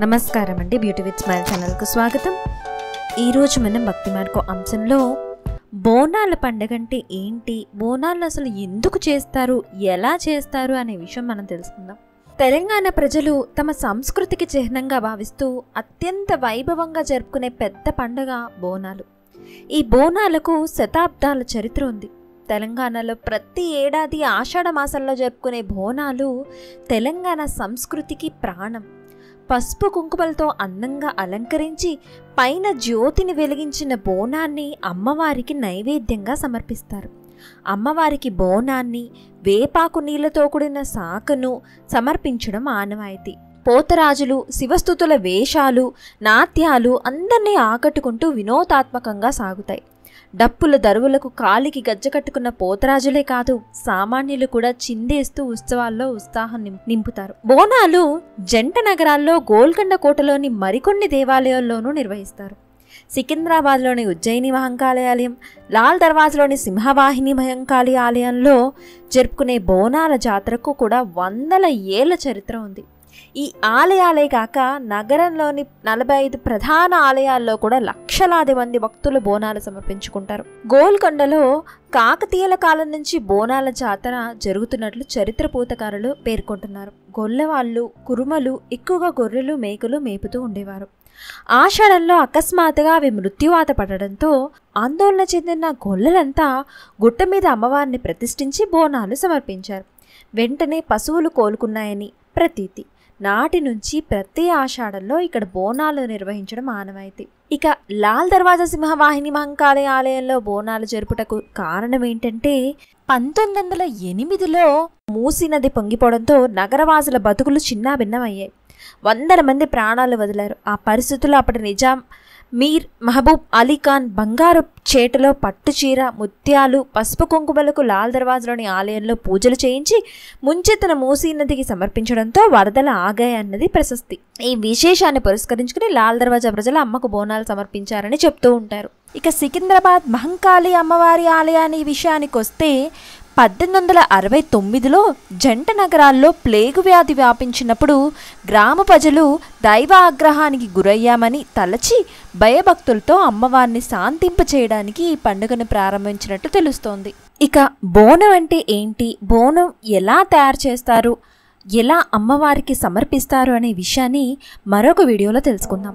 నమస్కారం అండి beauty with smile ఛానల్కు స్వాగతం. ఈరోజు మనం భక్తి మార్కో అంశంలో బోనాల పండగ అంటే ఏంటి? బోనాలు అసలు ఎందుకు చేస్తారు? ఎలా చేస్తారు? అనే విషయం మనం తెలుసుకుందాం. తెలంగాణ ప్రజలు తమ సంస్కృతికి చిహ్నంగా భావిస్తూ అత్యంత వైభవంగా జరుపుకునే పెద్ద పండగ బోనాలు. ఈ బోనాలకు శతాబ్దాల చరిత్ర ఉంది. తెలంగాణలో ప్రతి ఏడాది ఆషాఢ మాసంలో జరుపుకునే బోనాలు తెలంగాణ సంస్కృతికి ప్రాణం. పసుపు కుంకుమలతో అందంగా అలంకరించి పైన జ్యోతిని వెలిగించిన బోనాన్ని అమ్మవారికి నైవేద్యంగా సమర్పిస్తారు. అమ్మవారికి బోనాన్ని వేపాకు నీళ్ళతో కూడిన సాకను సమర్పించడం ఆనవాయితీ. పోతరాజులు శివస్థుతుల వేషాలు నాట్యాలు అందరినీ ఆకట్టుకుంటూ వినోదాత్మకంగా సాగుతాయి. డప్పుల దరువులకు కాలికి గజ్జకట్టుకున్న పోతరాజులే కాదు సామాన్యులు కూడా చిందేస్తూ ఉత్సవాల్లో ఉత్సాహం నింపుతారు. బోనాలు జంట నగరాల్లో గోల్కొండ కోటలోని మరికొన్ని దేవాలయాల్లోనూ నిర్వహిస్తారు. సికింద్రాబాద్లోని ఉజ్జయిని మహంకాళి ఆలయం లాల్ దర్వాజలోని సింహవాహిని మహంకాళి ఆలయంలో జరుపుకునే బోనాల జాతరకు కూడా వందల ఏళ్ళ చరిత్ర ఉంది. ఈ ఆలయాలే కాక నగరంలోని నలభై ఐదు ప్రధాన ఆలయాల్లో కూడా లక్షలాది మంది భక్తులు బోనాలు సమర్పించుకుంటారు. గోల్కొండలో కాకతీయుల కాలం నుంచి బోనాల జాతర జరుగుతున్నట్లు చరిత్ర పూతకారులు పేర్కొంటున్నారు. గొల్లవాళ్ళు కురుమలు ఎక్కువగా గొర్రెలు మేకలు మేపుతూ ఉండేవారు. ఆషాఢంలో అకస్మాత్తుగా అవి మృత్యువాత పడడంతో ఆందోళన చెందిన గొల్లలంతా గుట్ట మీద అమ్మవారిని ప్రతిష్ఠించి బోనాలు సమర్పించారు. వెంటనే పశువులు కోలుకున్నాయని ప్రతీతి. నాటి నుంచి ప్రతి ఆషాఢంలో ఇక్కడ బోనాలు నిర్వహించడం ఆనవాయితీ ఇక లాల్ దర్వాజా సింహవాహిని మహంకాళి ఆలయంలో బోనాలు జరుపుటకు కారణం ఏంటంటే పంతొమ్మిది వందల ఎనిమిదిలో మూసీ నది పొంగిపోవడంతో నగరవాసుల బతుకులు చిన్నాభిన్నమయ్యాయి. వందల మంది ప్రాణాలు వదిలారు. ఆ పరిస్థితుల్లో అప్పటి నిజాం మీర్ మహబూబ్ అలీ ఖాన్ బంగారు చేటలో పట్టు చీర ముత్యాలు పసుపు కుంకుమలకు లాల్ దర్వాజలోని ఆలయంలో పూజలు చేయించి ముంచెత్తన మూసీ నదికి సమర్పించడంతో వరదలు ఆగాయన్నది ప్రశస్తి. ఈ విశేషాన్ని పురస్కరించుకుని లాల్ దర్వాజా ప్రజలు అమ్మకు బోనాలు సమర్పించారని చెప్తూ ఉంటారు. ఇక సికింద్రాబాద్ మహంకాళి అమ్మవారి ఆలయాన్ని విషయానికి వస్తే పద్దెనిమిది వందల అరవై తొమ్మిదిలో జంట నగరాల్లో ప్లేగు వ్యాధి వ్యాపించినప్పుడు గ్రామ ప్రజలు దైవ ఆగ్రహానికి గురయ్యామని తలచి భయభక్తులతో అమ్మవారిని శాంతింప చేయడానికి ఈ పండుగను ప్రారంభించినట్టు తెలుస్తోంది. ఇక బోనం అంటే ఏంటి? బోనం ఎలా తయారు చేస్తారు? ఎలా అమ్మవారికి సమర్పిస్తారు అనే విషయాన్ని మరొక వీడియోలో తెలుసుకుందాం.